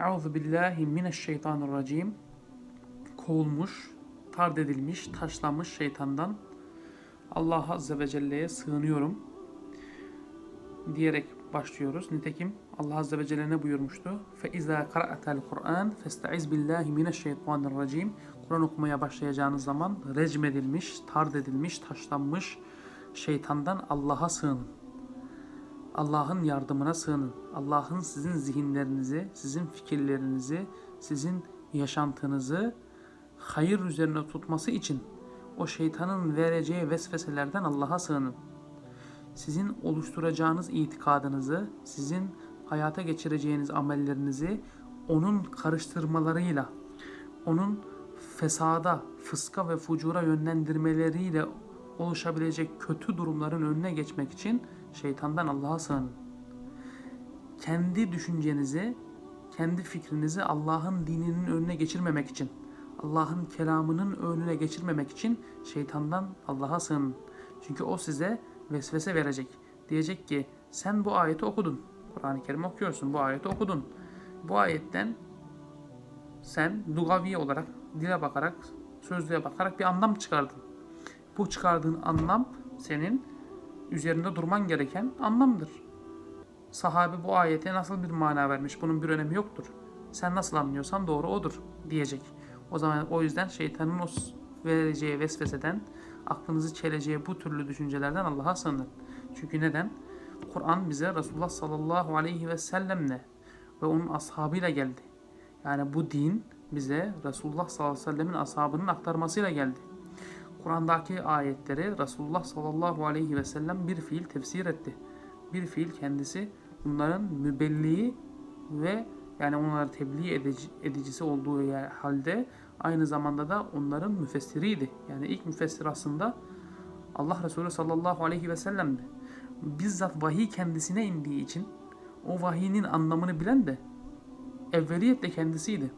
Euzu billahi mineşşeytanirracim. Kovulmuş, tard edilmiş, taşlanmış şeytandan Allah azze ve celle'ye sığınıyorum diyerek başlıyoruz. Nitekim Allah azze ve celle ne buyurmuştu? Fe izâ qara'tel Kur'an festaiz billahi mineşşeytanirracim. Kur'an okumaya başlayacağınız zaman rejim edilmiş, tard edilmiş, taşlanmış şeytandan Allah'a sığının. Allah'ın yardımına sığının. Allah'ın sizin zihinlerinizi, sizin fikirlerinizi, sizin yaşantınızı hayır üzerine tutması için o şeytanın vereceği vesveselerden Allah'a sığının. Sizin oluşturacağınız itikadınızı, sizin hayata geçireceğiniz amellerinizi onun karıştırmalarıyla, onun fesada, fıska ve fucura yönlendirmeleriyle oluşabilecek kötü durumların önüne geçmek için şeytandan Allah'a sığının. Kendi düşüncenizi, kendi fikrinizi Allah'ın dininin önüne geçirmemek için, Allah'ın kelamının önüne geçirmemek için şeytandan Allah'a sığının. Çünkü o size vesvese verecek. Diyecek ki sen bu ayeti okudun. Kur'an-ı Kerim okuyorsun. Bu ayeti okudun. Bu ayetten sen lugavi olarak dile bakarak, sözlüğe bakarak bir anlam çıkardın. Bu çıkardığın anlam senin üzerinde durman gereken anlamdır. Sahabe bu ayete nasıl bir mana vermiş? Bunun bir önemi yoktur. Sen nasıl anlıyorsan doğru odur diyecek. O zaman o yüzden şeytanın o vereceği vesveseden, aklınızı çeleceği bu türlü düşüncelerden Allah'a sığının. Çünkü neden? Kur'an bize Resulullah sallallahu aleyhi ve sellemle ve onun ashabıyla geldi. Yani bu din bize Resulullah sallallahu aleyhi ve sellemin ashabının aktarmasıyla geldi. Kur'an'daki ayetleri Resulullah sallallahu aleyhi ve sellem bir fiil tefsir etti. Bir fiil kendisi bunların mübelliği ve yani onları tebliğ edici, edicisi olduğu halde aynı zamanda da onların müfessiriydi. Yani ilk müfessir aslında Allah Resulü sallallahu aleyhi ve sellem'di. Bizzat vahiy kendisine indiği için o vahiyinin anlamını bilen de evveliyetle kendisiydi.